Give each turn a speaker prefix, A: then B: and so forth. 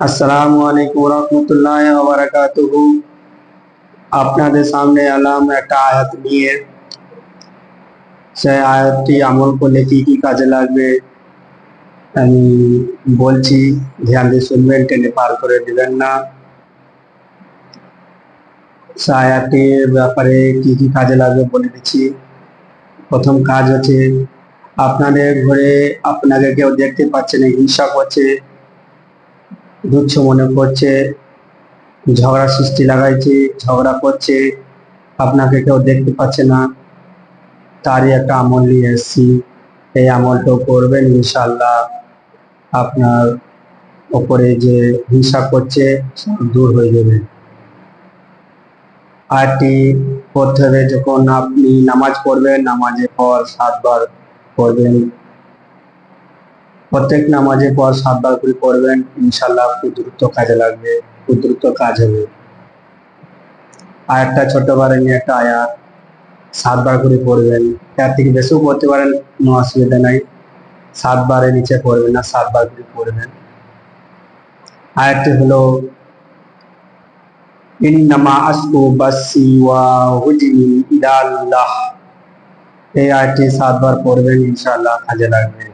A: আসসালামু আলাইকুম রহমতুল্লাহ বারাকাতুহু। আপনাদের সামনে এলাম একটা আয়াত নিয়ে। সেই আয়াতটি আমল করলে কি কি কাজে লাগবে? আমি বলছি, ধ্যান দিয়ে শুনবেন, টেনে পার করে দিবেন না। সেই আয়াতটির ব্যাপারে কি কি কাজে লাগবে বলে দিচ্ছি। প্রথম কাজ হচ্ছে, আপনাদের ঘরে আপনাকে কেউ দেখতে পাচ্ছে না, হিংসা করছে তুচ্ছ মনে করছে ঝগড়া সৃষ্টি লাগাইছে, ঝগড়া করছে, আপনাকে কেউ দেখতে পাচ্ছে না। তারই একটা আমল নিয়ে এসেছি। এই আমলটাও করবেন ইনশাল্লাহ আপনার ওপরে যে হিংসা করছে দূর হয়ে যাবে। আরটি করতে হবে, যখন আপনি নামাজ পড়বেন, নামাজের পর সাতবার পড়বেন। প্রত্যেক নামাজের পর সাতবার করে পড়বেন ইনশাল্লাহ খুব দ্রুত কাজে লাগবে, খুব দ্রুত কাজ হবে। আর একটা ছোট বারে নিয়ে একটা আয়াত, সাতবার করে পড়বেন। তার থেকে বেশিও পড়তে পারেন, কোনো অসুবিধা নাই। সাতবারের নিচে পড়বেন না, সাতবার করে পড়বেন। আয়াতটি হলো, ইন্নামা আসকু বাসি ওয়া হুজনি ইলাল্লাহ। এই আয়াতটি সাতবার পড়বেন, ইনশাআল্লাহ কাজে লাগবে।